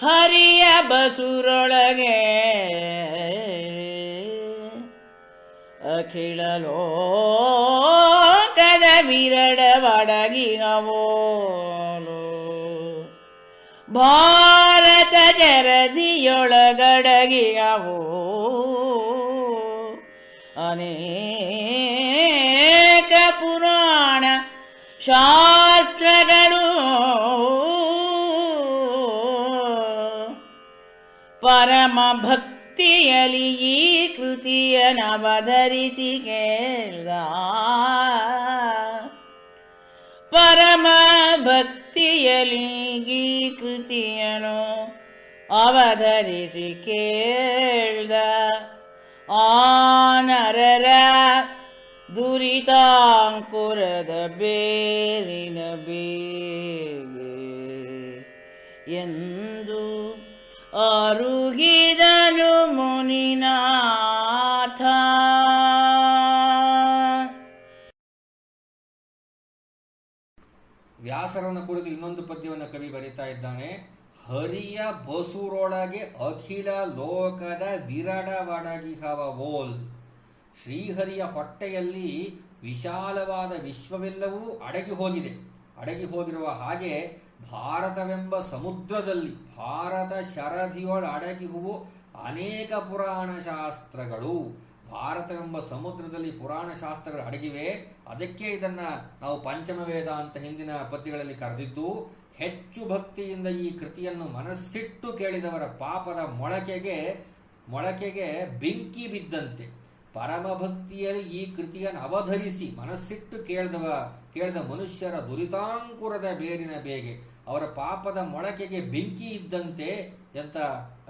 ಹರಿಯ ಬಸುರೊಳಗೆ ಅಖಿಳ ಲೋಕದ ವಿರಡವಡಗಿನವೋನು ಭಾರತ ಜರದಿಯೊಳಗಡಗಿಯವೋ ಅನೇಕ ಪುರಾಣ ಶಾಸ್ತ್ರಗಳು ಪರಮ ಭಕ್ತಿಯಲಿ ಈ ಕೃತಿಯನವಧರಿಸಿ ಕೇಳ್ದ. ಪರಮ ಭಕ್ತಿಯಲಿ ಈ ಕೃತಿಯನು ಅವಧರಿಸಿ ಕೇಳ್ದ. ಆನರರ ದುರಿತಾಂಕುರದ ಬೇರಿನ ಬೇಗೆ ಎಂದು ಅರುಗಿದನು ಮುನಿನಾಥ. ವ್ಯಾಸರನ್ನು ಕುರಿತು ಇನ್ನೊಂದು ಪದ್ಯವನ್ನು ಕವಿ ಬರೀತಾ ಇದ್ದಾನೆ. ಹರಿಯ ಬಸುರೊಳಗೆ ಅಖಿಲ ಲೋಕದ ವಿರಡವಡಗಿಹವ ಓಲ್. ಶ್ರೀಹರಿಯ ಹೊಟ್ಟೆಯಲ್ಲಿ ವಿಶಾಲವಾದ ವಿಶ್ವವೆಲ್ಲವೂ ಅಡಗಿ ಹೋಗಿದೆ. ಅಡಗಿ ಹೋಗಿರುವ ಹಾಗೆ ಭಾರತವೆಂಬ ಸಮುದ್ರದಲ್ಲಿ ಭಾರತ ಶರಧಿಯೊಳ ಅಡಗಿಹುವು ಅನೇಕ ಪುರಾಣ ಶಾಸ್ತ್ರಗಳು ಭಾರತವೆಂಬ ಸಮುದ್ರದಲ್ಲಿ ಪುರಾಣ ಶಾಸ್ತ್ರಗಳು ಅಡಗಿವೆ. ಅದಕ್ಕೆ ಇದನ್ನ ನಾವು ಪಂಚಮ ವೇದ ಅಂತ ಹಿಂದಿನ ಪದ್ಯಗಳಲ್ಲಿ ಕರೆದಿದ್ದು, ಹೆಚ್ಚು ಭಕ್ತಿಯಿಂದ ಈ ಕೃತಿಯನ್ನು ಮನಸ್ಸಿಟ್ಟು ಕೇಳಿದವರ ಪಾಪದ ಮೊಳಕೆಗೆ ಮೊಳಕೆಗೆ ಬೆಂಕಿ ಬಿದ್ದಂತೆ. ಪರಮ ಭಕ್ತಿಯಲ್ಲಿ ಈ ಕೃತಿಯನ್ನು ಅವಧರಿಸಿ ಮನಸ್ಸಿಟ್ಟು ಕೇಳಿದವ, ಕೇಳಿದ ಮನುಷ್ಯರ ದುರಿತಾಂಕುರದ ಬೇರಿನ ಬೇಗೆ, ಅವರ ಪಾಪದ ಮೊಳಕೆಗೆ ಬೆಂಕಿ ಇದ್ದಂತೆ ಎಂತ,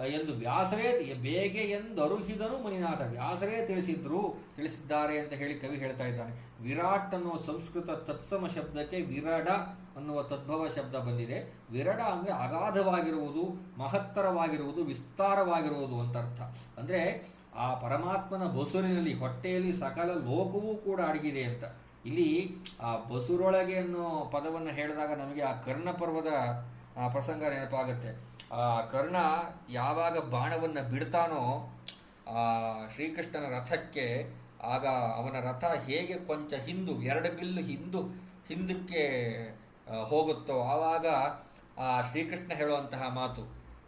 ಎಂದು ವ್ಯಾಸರೇ ಬೇಗೆ ಎಂದು ಅರುಹಿದನು ಮುನಿನಾಥ. ವ್ಯಾಸರೇ ತಿಳಿಸಿದ್ರು, ತಿಳಿಸಿದ್ದಾರೆ ಅಂತ ಹೇಳಿ ಕವಿ ಹೇಳ್ತಾ ಇದ್ದಾನೆ. ವಿರಾಟ್ ಅನ್ನುವ ಸಂಸ್ಕೃತ ತತ್ಸಮ ಶಬ್ದಕ್ಕೆ ವಿರಡ ಅನ್ನುವ ತದ್ಭವ ಶಬ್ದ ಬಂದಿದೆ. ವಿರಡ ಅಂದ್ರೆ ಅಗಾಧವಾಗಿರುವುದು, ಮಹತ್ತರವಾಗಿರುವುದು, ವಿಸ್ತಾರವಾಗಿರುವುದು ಅಂತ ಅರ್ಥ. ಅಂದ್ರೆ ಆ ಪರಮಾತ್ಮನ ಬಸುರಿನಲ್ಲಿ ಹೊಟ್ಟೆಯಲ್ಲಿ ಸಕಲ ಲೋಕವೂ ಕೂಡ ಅಡಗಿದೆ ಅಂತ. ಇಲ್ಲಿ ಆ ಬಸುರೊಳಗೆ ಅನ್ನೋ ಪದವನ್ನು ಹೇಳಿದಾಗ ನಮಗೆ ಆ ಕರ್ಣ ಪರ್ವದ ಪ್ರಸಂಗ ನೆನಪಾಗುತ್ತೆ. ಆ ಕರ್ಣ ಯಾವಾಗ ಬಾಣವನ್ನು ಬಿಡ್ತಾನೋ, ಆ ಶ್ರೀಕೃಷ್ಣನ ರಥಕ್ಕೆ, ಆಗ ಅವನ ರಥ ಹೇಗೆ ಕೊಂಚ ಹಿಂದು, ಎರಡು ಬಿಲ್ಲು ಹಿಂದು, ಹಿಂದಕ್ಕೆ ಹೋಗುತ್ತೋ, ಆವಾಗ ಆ ಶ್ರೀಕೃಷ್ಣ ಹೇಳುವಂತಹ ಮಾತು,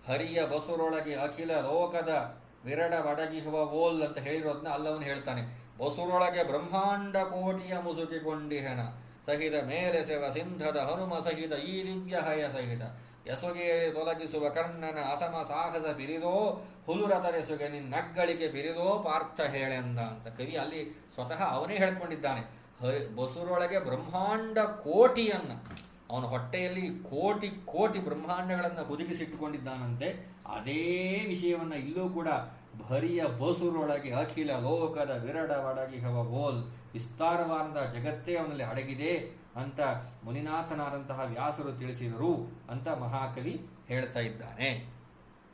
ಹರಿಯ ಬಸುರೊಳಗೆ ಅಖಿಲ ಲೋಕದ ವಿರಡ ಒಡಗಿಹುವ ಓಲ್ ಅಂತ ಹೇಳಿರೋದನ್ನ ಅಲ್ಲವನು ಹೇಳ್ತಾನೆ. ಬಸುರೊಳಗೆ ಬ್ರಹ್ಮಾಂಡ ಕೋಟಿಯ ಮುಸುಕಿಕೊಂಡಿಹನ. ಸಹಿತ ಮೇಲೆ ಸೆವ ಸಿಂಧದ ಹನುಮ ಸಹಿತ ಈ ದಿವ್ಯ ಹಯ ಸಹಿತ. ಯಸುಗೇರಿ ತೊಲಗಿಸುವ ಕರ್ಣನ ಅಸಮ ಸಾಹಸ ಬಿರಿದೋ ಹುಲುರತರೆಸುಗೆ ನಿನ್ನಗ್ಗಳಿಗೆ ಬಿರಿದೋ ಪಾರ್ಥ ಹೇಳೆಂದ ಅಂತ ಕವಿ ಅಲ್ಲಿ ಸ್ವತಃ ಅವನೇ ಹೇಳ್ಕೊಂಡಿದ್ದಾನೆ. ಬಸುರೊಳಗೆ ಬ್ರಹ್ಮಾಂಡ ಕೋಟಿಯನ್ನ. ಅವನ ಹೊಟ್ಟೆಯಲ್ಲಿ ಕೋಟಿ ಕೋಟಿ ಬ್ರಹ್ಮಾಂಡಗಳನ್ನು ಹುದುಗಿಸಿಟ್ಟುಕೊಂಡಿದ್ದಾನಂತೆ, ಅದೇ ವಿಷಯವನ್ನು ಇಲ್ಲೂ ಕೂಡ ಭರಿಯ ಬಸುರೊಳಗೆ ಅಖಿಲ ಲೋಕದ ವಿರಡ ಒಡಗಿಹವ ಬೋಲ್ ವಿಸ್ತಾರವಾದ ಜಗತ್ತೇ ಅವನಲ್ಲಿ ಅಡಗಿದೆ ಅಂತ ಮುನಿನಾಥನಾದಂತಹ ವ್ಯಾಸರು ತಿಳಿಸಿದರು ಅಂತ ಮಹಾಕವಿ ಹೇಳ್ತಾ ಇದ್ದಾನೆ.